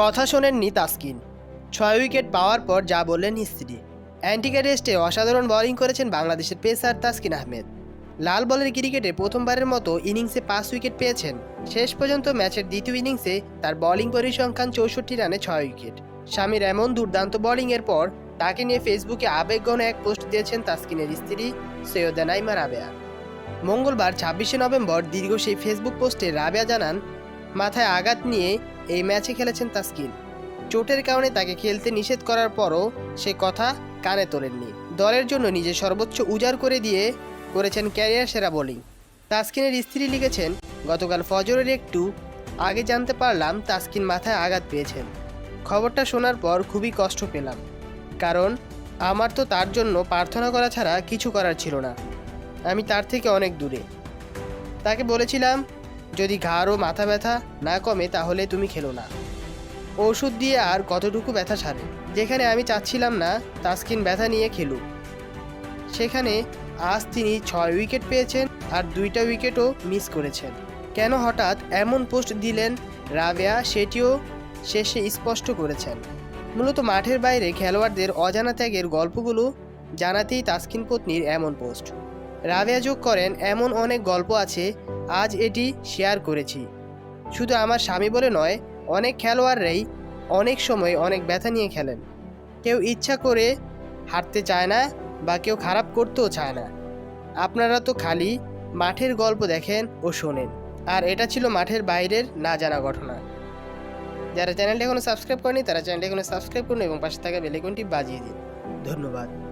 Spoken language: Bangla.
কথা শোনেননি তাসকিন। ছয় উইকেট পাওয়ার পর যা বললেন স্ত্রী। অ্যান্টিকা টেস্টে অসাধারণ বোলিং করেছেন বাংলাদেশের পেসার তাসকিন আহমেদ। লাল বলের ক্রিকেটে প্রথমবারের মতো ইনিংসে পাঁচ উইকেট পেয়েছেন। শেষ পর্যন্ত ম্যাচের দ্বিতীয় ইনিংসে তার বোলিং পরিসংখ্যান চৌষট্টি রানে ছয় উইকেট। স্বামীর এমন দুর্দান্ত বোলিংয়ের পর তাকে নিয়ে ফেসবুকে আবেগঘন এক পোস্ট দিয়েছেন তাসকিনের স্ত্রী সৈয়দা নাইমা রাবেয়া। মঙ্গলবার ছাব্বিশে নভেম্বর দীর্ঘ সেই ফেসবুক পোস্টে রাবেয়া জানান, মাথায় আঘাত নিয়ে এই ম্যাচে খেলেছেন তাসকিন চোটের কারণে তাকে খেলতে নিষেধ করার পরও সে কথা কানে তোলেননি। দলের জন্য নিজের সর্বোচ্চ উজাড় করে দিয়ে করেছেন ক্যারিয়ার সেরা বোলিং। তাসকিনের স্ত্রী লিখেছেন, গতকাল ফজরের একটু আগে জানতে পারলাম তাসকিন মাথায় আঘাত পেয়েছেন। খবরটা শোনার পর খুবই কষ্ট পেলাম। কারণ আমার তো তার জন্য প্রার্থনা করা ছাড়া কিছু করার ছিল না। আমি তার থেকে অনেক দূরে। তাকে বলেছিলাম যদি ঘাড় ও মাথা ব্যথা না কমে তাহলে তুমি খেলো না। ওষুধ দিয়ে আর কতটুকু ব্যথা সারে? যেখানে আমি চাচ্ছিলাম না, তাসকিন ব্যথা নিয়ে খেলুক। সেখানে আজ তিনি ছয় উইকেট পেয়েছেন আর দুইটা উইকেটও মিস করেছেন। কেন হঠাৎ এমন পোস্ট দিলেন রাবেয়া সেটিও শেষে স্পষ্ট করেছেন। মূলত মাঠের বাইরে খেলোয়াড়দের অজানা ত্যাগের গল্পগুলো জানাতেই তাসকিন পত্নীর এমন পোস্ট। রাবেয়া যোগ করেন, এমন অনেক গল্প আছে আজ এটি শেয়ার করেছি। শুধু আমার স্বামী বলে নয়, অনেক খেলোয়াড়রাই অনেক সময় অনেক ব্যথা নিয়ে খেলেন। কেউ ইচ্ছা করে হারতে চায় না বা কেউ খারাপ করতেও চায় না। আপনারা তো খালি মাঠের গল্প দেখেন ও শোনেন। আর এটা ছিল মাঠের বাইরের না জানা ঘটনা। যারা চ্যানেলটি এখনও সাবস্ক্রাইব করেনি তারা চ্যানেলটি এখনও সাবস্ক্রাইব করুন এবং পাশে থাকা বেলেকনটি বাজিয়ে দিন। ধন্যবাদ।